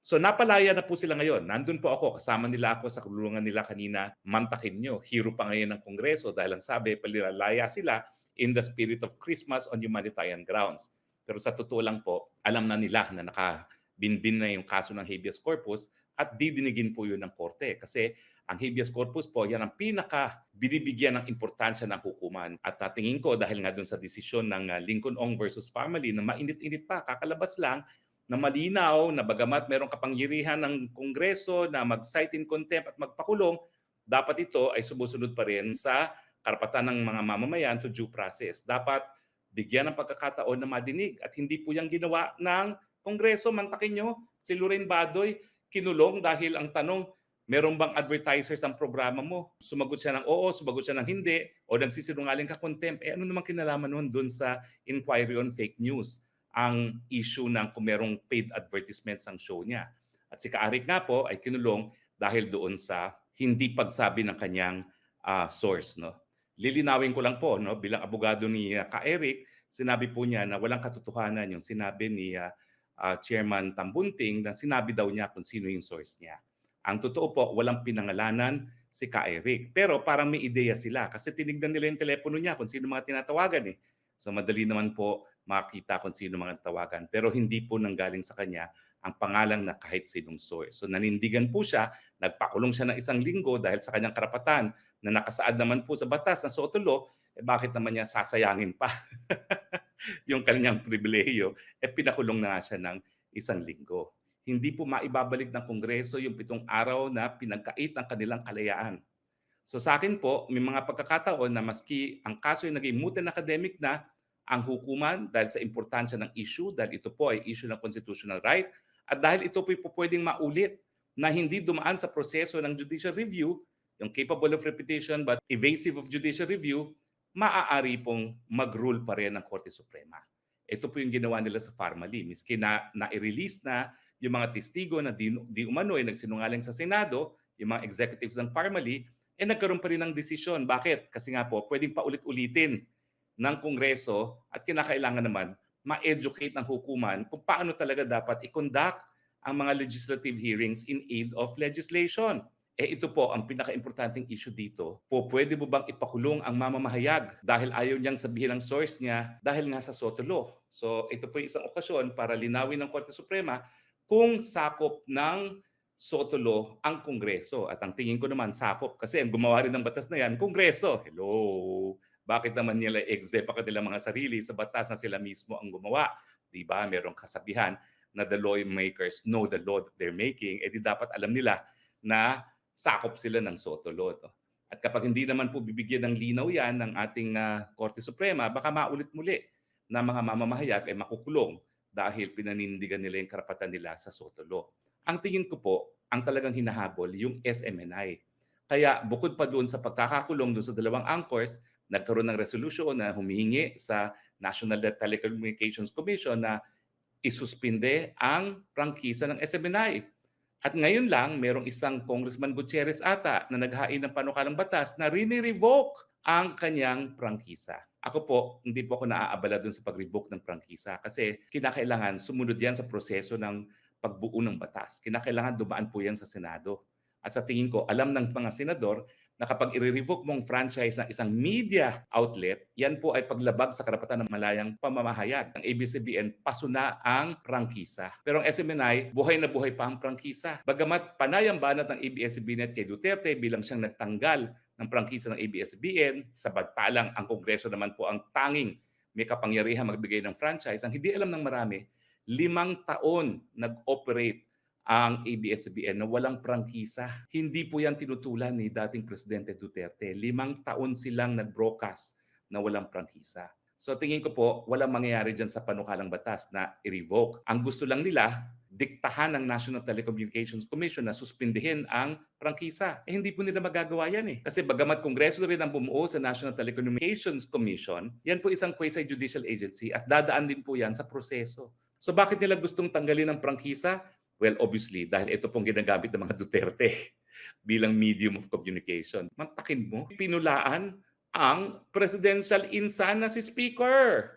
So napalaya na po sila ngayon. Nandun po ako, kasama nila ako sa kulungan nila kanina, mantakin nyo. Hero pa ngayon ng Kongreso dahil ang sabi, palilalaya sila in the spirit of Christmas on humanitarian grounds. Pero sa totoo lang po, alam na nila na nakabinbin na yung kaso ng habeas corpus at didinigin po yun ng korte. Kasi ang habeas corpus po, yan ang pinaka binibigyan ng importansya ng hukuman. At tingin ko, dahil nga dun sa desisyon ng uh, Lincoln Ong versus Family na mainit-init pa, kakalabas lang, na malinaw na bagamat merong kapangyarihan ng Kongreso na mag-cite in contempt at magpakulong, dapat ito ay sumusunod pa rin sa karapatan ng mga mamamayan to due process. Dapat bigyan ng pagkakataon na madinig at hindi po yung ginawa ng Kongreso. Mantakin nyo, si Lorraine Badoy kinulong dahil ang tanong, meron bang advertisers ang programa mo? Sumagot siya ng oo, sumagot siya ng hindi, o nagsisinungaling ka contempt. Eh ano naman kinalaman nun dun sa inquiry on fake news? Ang issue ng kung merong paid advertisements ang show niya. At si Kaarik nga po ay kinulong dahil doon sa hindi pagsabi ng kanyang uh, source. No? Lilinawin ko lang po, no? bilang abogado ni uh, Ka-Eric, sinabi po niya na walang katotohanan yung sinabi ni uh, uh, Chairman Tambunting na sinabi daw niya kung sino yung source niya. Ang totoo po, walang pinangalanan si Ka-Eric. Pero parang may ideya sila kasi tinignan nila yung telepono niya kung sino mga tinatawagan eh. So madali naman po makita kung sino mga tawagan. Pero hindi po nanggaling sa kanya ang pangalan na kahit sinong source. So nanindigan po siya, nagpakulong siya ng isang linggo dahil sa kanyang karapatan na nakasaad naman po sa batas ng Soto eh bakit naman niya sasayangin pa yung kanyang pribilehiyo? Eh pinakulong na siya ng isang linggo. Hindi po maibabalik ng Kongreso yung pitong araw na pinagkait ang kanilang kalayaan. So sa akin po, may mga pagkakataon na maski ang kaso ay naging moot and academic na, ang hukuman dahil sa importansya ng issue, dahil ito po ay issue ng constitutional right, at dahil ito po, po pwedeng maulit na hindi dumaan sa proseso ng judicial review, yung capable of repetition but evasive of judicial review, maaari pong mag-rule pa rin ng Korte Suprema. Ito po yung ginawa nila sa Farmally. Miski na na-release na yung mga testigo na di, di umano ay nagsinungaling sa Senado, yung mga executives ng Farmally, eh nagkaroon pa rin ng desisyon. Bakit? Kasi nga po, pwedeng paulit-ulitin ng Kongreso at kinakailangan naman ma-educate ng hukuman kung paano talaga dapat i-conduct ang mga legislative hearings in aid of legislation. Eh ito po ang pinaka-importanting issue dito. Po pwede mo bang ipakulong ang mamamahayag dahil ayaw niyang sabihin ang source niya dahil nga sa Soto Law. So ito po yung isang okasyon para linawin ng Korte Suprema kung sakop ng Soto Law ang Kongreso. At ang tingin ko naman sakop kasi ang gumawa rin ng batas na yan, Kongreso. Hello! Bakit naman nila exempt pa kanilang mga sarili sa batas na sila mismo ang gumawa? Di ba? Merong kasabihan na the lawmakers know the law that they're making, eh di dapat alam nila na sakop sila ng Soto Law. To. At kapag hindi naman po bibigyan ng linaw yan ng ating uh, Korte Suprema, baka maulit muli na mga mamamahayag ay makukulong dahil pinanindigan nila yung karapatan nila sa Soto Law. Ang tingin ko po, ang talagang hinahabol yung SMNI. Kaya bukod pa doon sa pagkakakulong doon sa dalawang anchors, nagkaroon ng resolution na humihingi sa National Telecommunications Commission na isuspinde ang prangkisa ng SMNI. At ngayon lang, merong isang Congressman Gutierrez ata na naghain ng panukalang batas na rini-revoke ang kanyang prangkisa. Ako po, hindi po ako naaabala dun sa pag-revoke ng prangkisa kasi kinakailangan sumunod yan sa proseso ng pagbuo ng batas. Kinakailangan dumaan po yan sa Senado. At sa tingin ko, alam ng mga senador na kapag i-revoke mong franchise ng isang media outlet, yan po ay paglabag sa karapatan ng malayang pamamahayag. Ang ABCBN, pasuna ang prangkisa. Pero ang SMNI, buhay na buhay pa ang prangkisa. Bagamat panay ang banat ng ABS-CBN kay Duterte bilang siyang nagtanggal ng prangkisa ng ABS-CBN, sabantalang ang Kongreso naman po ang tanging may kapangyarihan magbigay ng franchise. Ang hindi alam ng marami, limang taon nag-operate ang ABS-CBN na walang prangkisa. Hindi po yan tinutulan ni dating Presidente Duterte. Limang taon silang nag-broadcast na walang prangkisa. So tingin ko po, walang mangyayari dyan sa panukalang batas na i-revoke. Ang gusto lang nila, diktahan ng National Telecommunications Commission na suspindihin ang prangkisa. Eh hindi po nila magagawa yan eh. Kasi bagamat Kongreso rin ang bumuo sa National Telecommunications Commission, yan po isang quasi-judicial agency at dadaan din po yan sa proseso. So bakit nila gustong tanggalin ang prangkisa? Well, obviously, dahil ito pong ginagamit ng mga Duterte bilang medium of communication. Mantakin mo, pinulaan ang presidential insan na si speaker.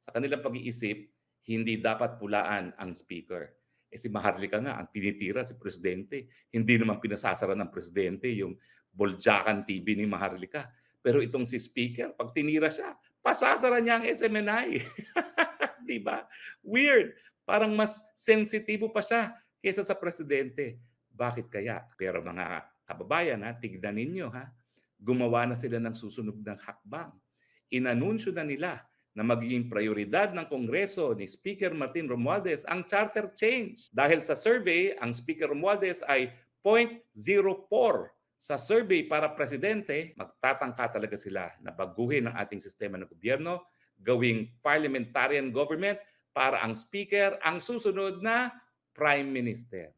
Sa kanilang pag-iisip, hindi dapat pulaan ang speaker. Eh si Maharlika nga ang tinitira si presidente. Hindi naman pinasasara ng presidente yung Boljakan TV ni Maharlika. Pero itong si speaker, pag tinira siya, pasasara niya ang SMNI. Di ba? Weird. Parang mas sensitibo pa siya kaysa sa presidente. Bakit kaya? Pero mga kababayan, ha, tignan ninyo, ha, gumawa na sila ng susunod ng hakbang. Inanunsyo na nila na magiging prioridad ng Kongreso ni Speaker Martin Romualdez ang charter change. Dahil sa survey, ang Speaker Romualdez ay 0.04 sa survey para presidente, magtatangka talaga sila na baguhin ang ating sistema ng gobyerno, gawing parliamentarian government para ang speaker ang susunod na prime minister.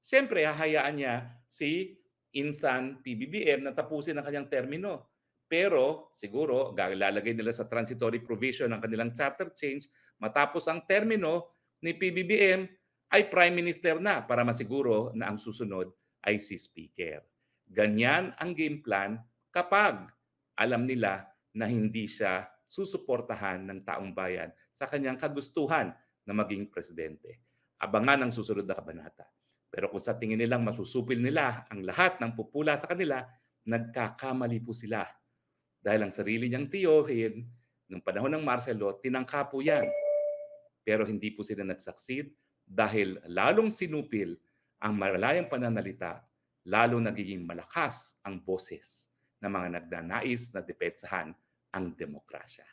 Siyempre, hahayaan niya si Insan PBBM na tapusin ang kanyang termino. Pero siguro, lalagay nila sa transitory provision ng kanilang charter change, matapos ang termino ni PBBM ay prime minister na para masiguro na ang susunod ay si speaker. Ganyan ang game plan kapag alam nila na hindi siya susuportahan ng taong bayan sa kanyang kagustuhan na maging presidente. Abangan ang susunod na kabanata. Pero kung sa tingin nilang masusupil nila ang lahat ng pupula sa kanila, nagkakamali po sila. Dahil ang sarili niyang tiyohin, nung panahon ng Marcelo, tinangka po yan. Pero hindi po sila nagsucceed dahil lalong sinupil ang malayang pananalita, lalo nagiging malakas ang boses ng mga nagnanais na depensahan ang demokrasya.